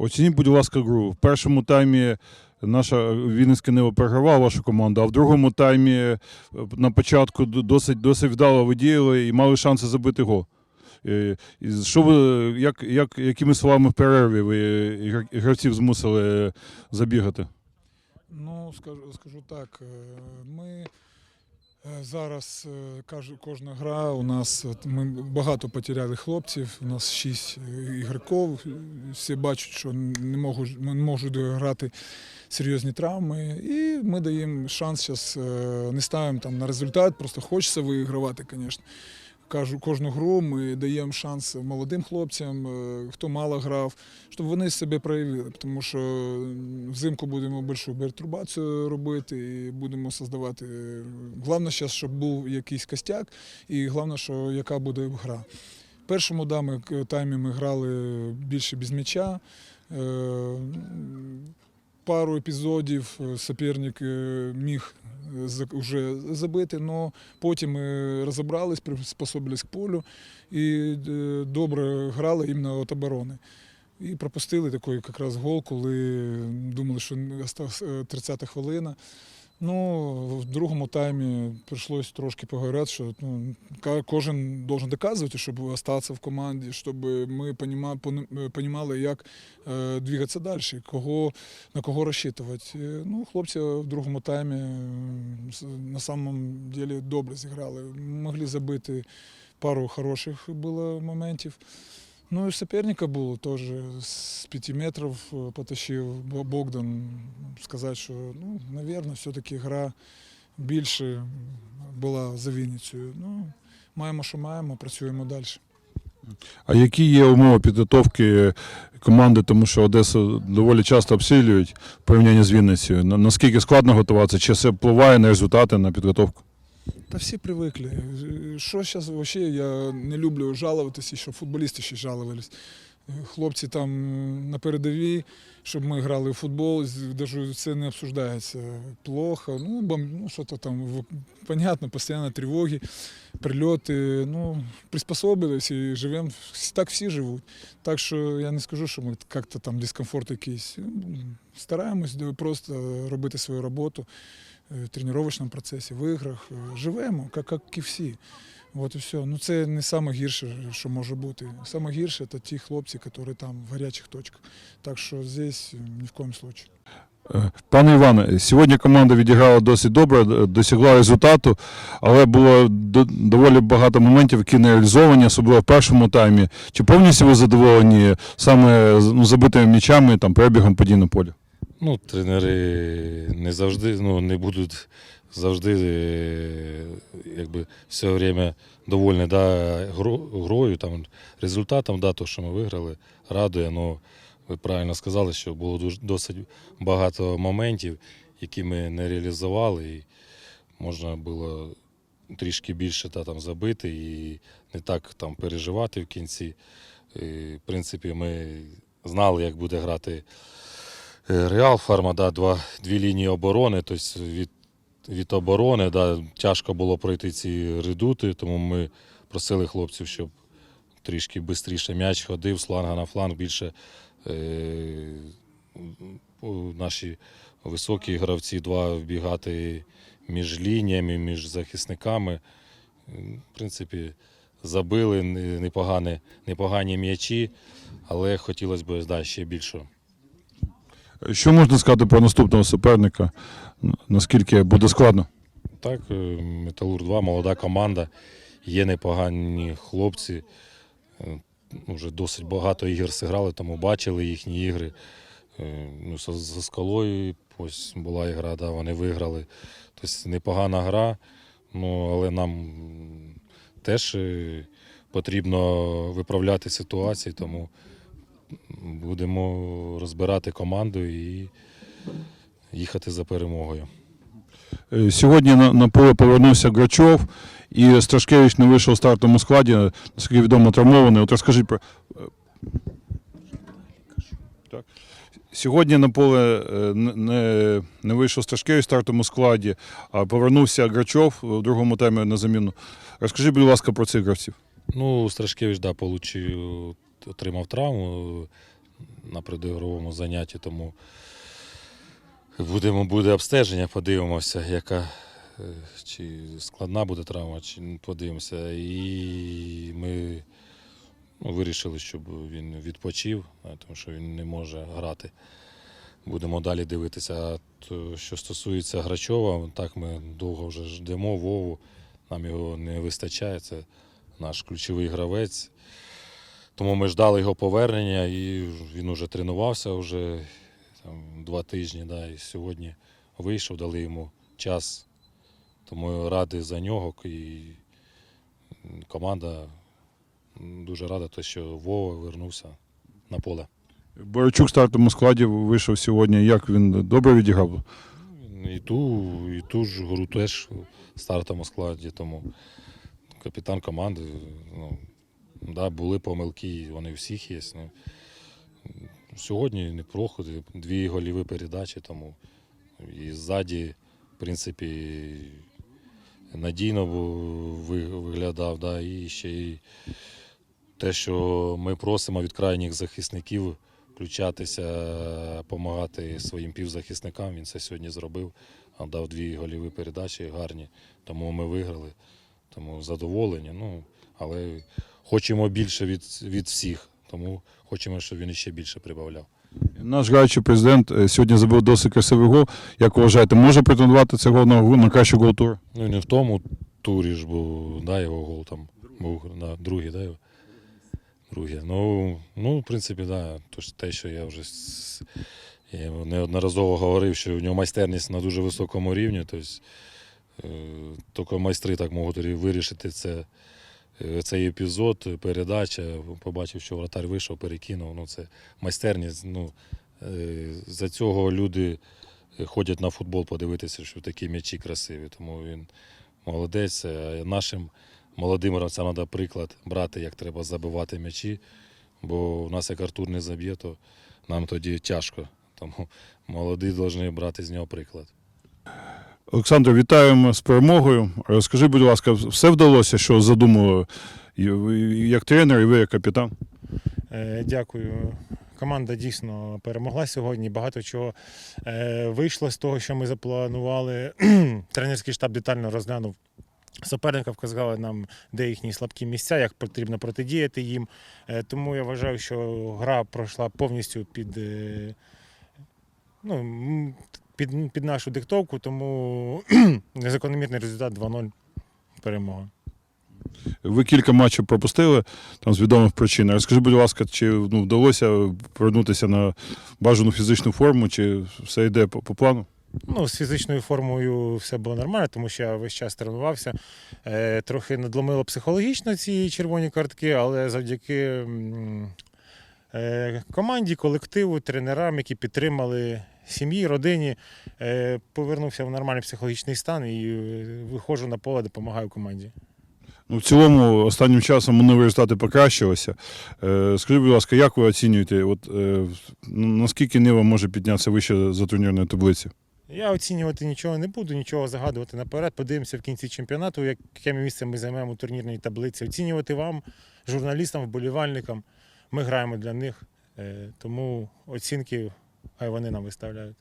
Оцініть, будь ласка, гру. В першому таймі наша Вінницька Нива програвала вашу команду, а в другому таймі е, на початку досить, досить вдало ви діяли і мали шанси забити гол. Е, Що ви, як, як, якими словами в перерві ви ігр- гравців змусили е, забігати? Ну, скажу, скажу так, е, ми е, зараз кажу кожна гра у нас ми багато потеряли хлопців. У нас шість е, ігроків. Всі бачать, що не можуть, не можуть грати серйозні травми. І ми даємо шанс зараз, не ставимо там на результат, просто хочеться вигравати, звісно. Кожну гру ми даємо шанс молодим хлопцям, е, хто мало грав, щоб вони себе проявили. Тому що взимку будемо більшу пертурбацію робити і будемо создавати. Головне зараз, щоб був якийсь костяк, і головне, що яка буде гра. В першому да, ми, таймі ми грали більше без м'яча. Пару епізодів е, суперник е, міг вже забити, але потім ми розібрались, приспособились к полю і добре грали іменно від оборони. І пропустили такий якраз гол, коли думали, що 30-та хвилина. Ну, в другому таймі прийшлось трошки поговорити, що ну, кожен має доказувати, щоб залишитися в команді, щоб ми розуміли, як е, двигатися далі, кого, на кого розчитувати. Е, Ну, хлопці в другому таймі е, на самом деле добре зіграли. Могли забити пару хороших було моментів. Ну і у суперника було теж з 5 метрів е, потащив Богдан. Сказати, що ну, мабуть, все-таки гра більше була за Вінницею. Ну, маємо, що маємо, працюємо далі. А які є умови підготовки команди, тому що Одесу доволі часто обстрілюють в порівнянні з Вінницею? Наскільки складно готуватися? Чи це впливає на результати, на підготовку? Та всі привикли. Що зараз взагалі я не люблю жалуватися, що футболісти ще жалувались. Хлопці там на передовій, щоб ми грали в футбол, навіть це не обсуждається. Плохо. Ну, бом, ну що то там, понятно, постійно тривоги, прильоти. Ну, приспособились і живемо. Так всі живуть. Так що я не скажу, що ми як-то там дискомфорт якийсь. Стараємось просто робити свою роботу в тренувальному процесі, в іграх. Е, Живемо, як, як і всі. От і все. Ну це не саме гірше, що може бути. Саме гірше це ті хлопці, які там в гарячих точках. Так що здесь е, ні в коєму. Е, Пане Іване, сьогодні команда відіграла досить добре, досягла результату, але було доволі багато моментів, які не реалізовані, особливо в першому таймі. Чи повністю ви задоволені саме ну, забитими м'ячами, там, перебігом подій на полі? Ну, тренери не завжди, ну, не будуть завжди е, якби, все время довольні да, грою, там, результатом, да, то, що ми виграли, радує. Ну, ви правильно сказали, що було дуже, досить багато моментів, які ми не реалізували, і можна було трішки більше та, там, забити і не так там, переживати в кінці. І, в принципі, ми знали, як буде грати Реал Фарма, да, два, дві лінії оборони. Тобто від, від оборони да, тяжко було пройти ці редути, тому ми просили хлопців, щоб трішки швидше м'яч ходив з фланга на фланг, більше е, наші високі гравці два вбігати між лініями, між захисниками. Е, В принципі, забили не- непогані, непогані м'ячі, але хотілося б да, ще більшого. Що можна сказати про наступного суперника? Наскільки буде складно? Так, е, Металур 2 молода команда, є непогані хлопці. Е, Вже досить багато ігор зіграли, тому бачили їхні ігри. Е, Ну, з скалою ось була ігра, да, вони виграли. Тобто непогана гра, ну, але нам теж е, потрібно виправляти ситуації, тому будемо розбирати команду і їхати за перемогою. Е, Сьогодні на, на поле повернувся Грачов, і Страшкевич не вийшов в стартовому складі, наскільки відомо, травмований. От розкажіть про. е, Так. Сьогодні на поле е, не- не, вийшов Страшкевич в стартовому складі, а повернувся Грачов в другому таймі на заміну. Розкажіть, будь ласка, про цих гравців. Ну, Страшкевич, да, получив, отримав травму. на предігровому занятті, тому будемо, буде обстеження, подивимося, яка е, чи складна буде травма, чи подивимося. І ми ну, вирішили, щоб він відпочив, тому що він не може грати. Будемо далі дивитися. А то, що стосується Грачова, так ми довго вже ждемо Вову, нам його не вистачає. Це наш ключовий гравець. Тому ми ждали його повернення, і він уже тренувався вже там, два тижні. Да, і сьогодні вийшов, дали йому час. Тому радий за нього. І команда дуже рада, що Вова вернувся на поле. Борочук в стартовому складі вийшов сьогодні. Як він добре відіграв? І ту, і ту ж гру теж в стартовому складі, тому капітан команди. Ну, да, були помилки, вони всіх є. Ну, сьогодні не проходи, дві голіві передачі, тому і ззаді, в принципі, надійно виглядав. Да, і ще й те, що ми просимо від крайніх захисників включатися, допомагати своїм півзахисникам. Він це сьогодні зробив. Дав дві голіві передачі гарні, тому ми виграли. Тому задоволені. Ну, але хочемо більше від, від всіх, тому хочемо, щоб він ще більше прибавляв. Наш граючий президент е, сьогодні забив досить красивий гол. Як вважаєте, може претендувати цей гол на, на кращий гол туру? Ну, не в тому турі ж був, да, його гол там був на другий, да, його? Другий. Ну, ну, в принципі, да, то ж те, що я вже я неодноразово говорив, що в нього майстерність на дуже високому рівні. Тобто, е, тільки майстри так можуть вирішити це, цей епізод, передача. Побачив, що вратар вийшов, перекинув. Ну, це майстерність. Ну, е, за цього люди ходять на футбол подивитися, що такі м'ячі красиві. Тому він молодець. Нашим молодим гравцям треба приклад брати, як треба забивати м'ячі. Бо у нас як Артур не заб'є, то нам тоді тяжко. Тому молоді повинні брати з нього приклад. Олександр, вітаємо з перемогою. Розкажи, будь ласка, все вдалося, що задумували як тренер, і ви як капітан? Е, Дякую. Команда дійсно перемогла сьогодні. Багато чого е, вийшло з того, що ми запланували. Тренерський штаб детально розглянув суперника, вказали нам, де їхні слабкі місця, як потрібно протидіяти їм. Е, Тому я вважаю, що гра пройшла повністю під, ну, під, під нашу диктовку, тому закономірний результат 2-0 перемога. Ви кілька матчів пропустили там з відомих причин. Розкажи, будь ласка, чи ну, вдалося повернутися на бажану фізичну форму, чи все йде по, по плану? Ну, з фізичною формою все було нормально, тому що я весь час тренувався. Е, трохи надломило психологічно ці червоні картки, але завдяки е, команді, колективу, тренерам, які підтримали сім'ї, родині, е, повернувся в нормальний психологічний стан і е, виходжу на поле, допомагаю команді. Ну, в цілому, останнім часом минулі результати покращилися. Е, скажи, будь ласка, як ви оцінюєте, от, наскільки Нива може піднятися вище за турнірної таблиці? Я оцінювати нічого не буду, нічого загадувати наперед. Подивимося в кінці чемпіонату, яке місце ми займемо у турнірній таблиці. Оцінювати вам, журналістам, вболівальникам. Ми граємо для них, тому оцінки хай вони нам виставляють.